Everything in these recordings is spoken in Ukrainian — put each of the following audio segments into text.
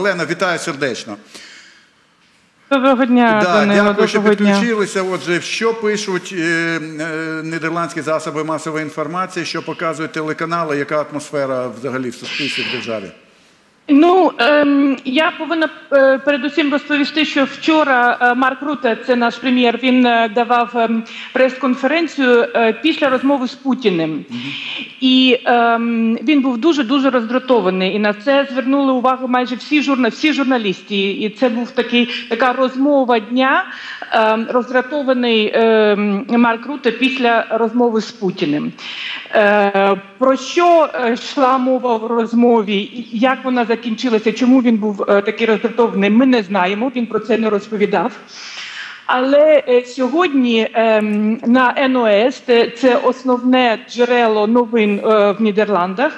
Олена, вітаю сердечно. Доброго дня, Да, Данило, дякую, що підключилися. дня. Отже, що пишуть е, е, нідерландські засоби масової інформації, що показують телеканали, яка атмосфера взагалі в суспільстві в державі? Ну ем, я повинна е, передусім розповісти, що вчора е, Марк Руте, це наш прем'єр, він е, давав ем, прес-конференцію е, після розмови з Путіним. І ем, він був дуже дуже роздратований. І на це звернули увагу майже всі журна, всі журналісти. І це був такий така розмова дня. ем, роздратований ем, Марк Руте після розмови з Путіним. Е, Про що е, йшла мова в розмові? Як вона закінчилася? Чому він був е, такий роздратований? Ми не знаємо. Він про це не розповідав. Але е, сьогодні ем, на НОС, це- основне джерело новин в Нідерландах.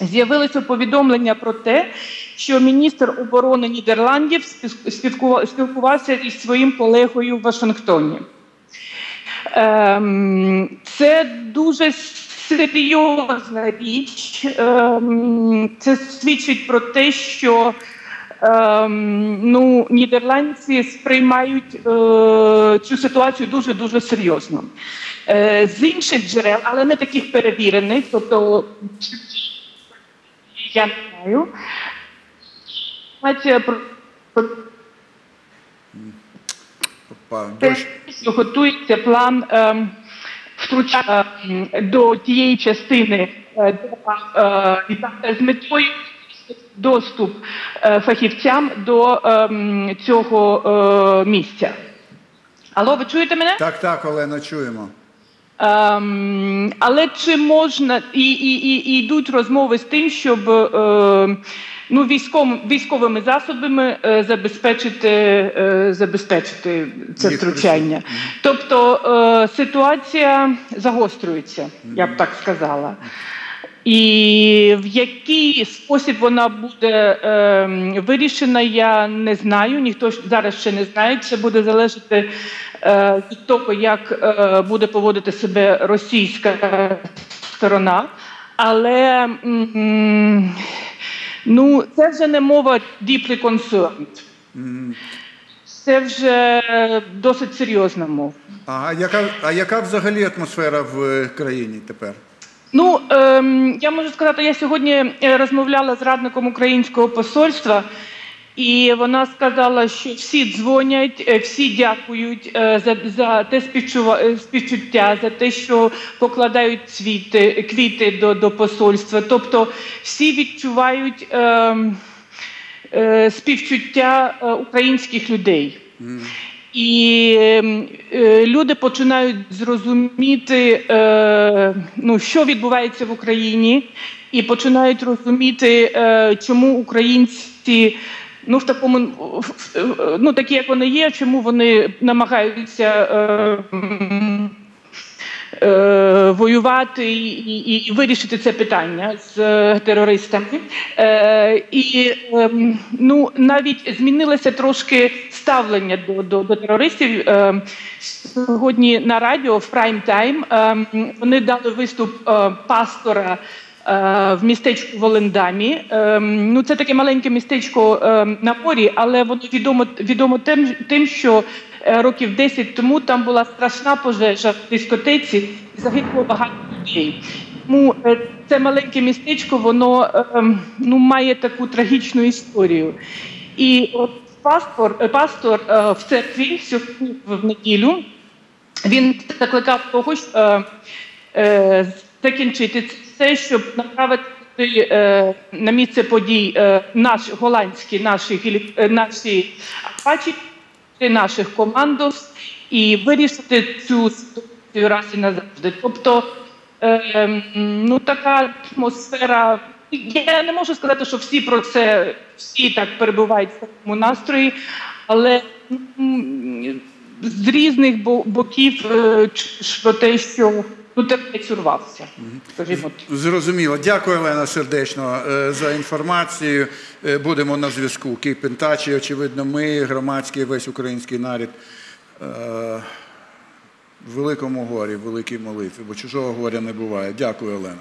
З'явилося повідомлення про те, що міністр оборони Нідерландів спілкувався із своїм колегою в Вашингтоні. Ем, Це дуже серйозна річ. Ем, Це свідчить про те, що ем, ну, нідерландці сприймають е, цю ситуацію дуже дуже серйозно. Е, З інших джерел, але не таких перевірених, тобто я не знаю. Готується план ем, втручання ем, до тієї частини е, е, з метою доступ е, фахівцям до ем, цього е, місця. Алло, ви чуєте мене? Так, так, Олена, чуємо. Ем, але чи можна і, і, і, і йдуть розмови з тим, щоб е, ну, військом військовими засобами е, забезпечити, е, забезпечити це втручання? Тобто е, ситуація загострюється, я б так сказала. І в який спосіб вона буде е, вирішена, я не знаю. Ніхто зараз ще не знає. Це буде залежати е, від того, як е, буде поводити себе російська сторона. Але м, ну, це вже не мова deeply concerned. Це вже досить серйозна мова. А яка, а яка взагалі атмосфера в е, країні тепер? Ну ем, я можу сказати, я сьогодні е, розмовляла з радником українського посольства, і вона сказала, що всі дзвонять, е, всі дякують е, за, за те співчуття, за те, що покладають цвіти, квіти до, до посольства. Тобто всі відчувають ем, е, співчуття українських людей. І ем, е, люди починають зрозуміти, е, ну, що відбувається в Україні, і починають розуміти, е, чому українці ну, в такому, ну, такі, як вони є, чому вони намагаються. Е, е, воювати і, і, і вирішити це питання з е, терористами. Е, і е, ну, навіть змінилося трошки ставлення до, до, до терористів. Е, сьогодні на радіо в прайм тайм е, вони дали виступ е, пастора. Е, В містечку Волендамі. Ем, Ну, це таке маленьке містечко ем, на морі, але воно відомо, відомо тим, тим, що е, років 10 тому там була страшна пожежа в дискотеці, і загинуло багато людей. Тому е, це маленьке містечко, воно ем, ну, має таку трагічну історію. І от пастор, пастор в церкві сьогодні в неділю він закликав того, що закінчити це, щоб направити е, на місце подій е, наш голландські наші е, наші апачі, наших командос і вирішити цю ситуацію раз і назавжди. Тобто, е, ну така атмосфера. Я не можу сказати, що всі про це всі так перебувають в такому настрої, але з різних бо- боків е, про те, що ну, терпець урвався. Скажімо. Зрозуміло. Дякую, Олена, сердечно е, за інформацію. Е, Будемо на зв'язку. In очевидно, ми, громадський, весь український народ е, в великому горі, в великій молитві, бо чужого горя не буває. Дякую, Олена.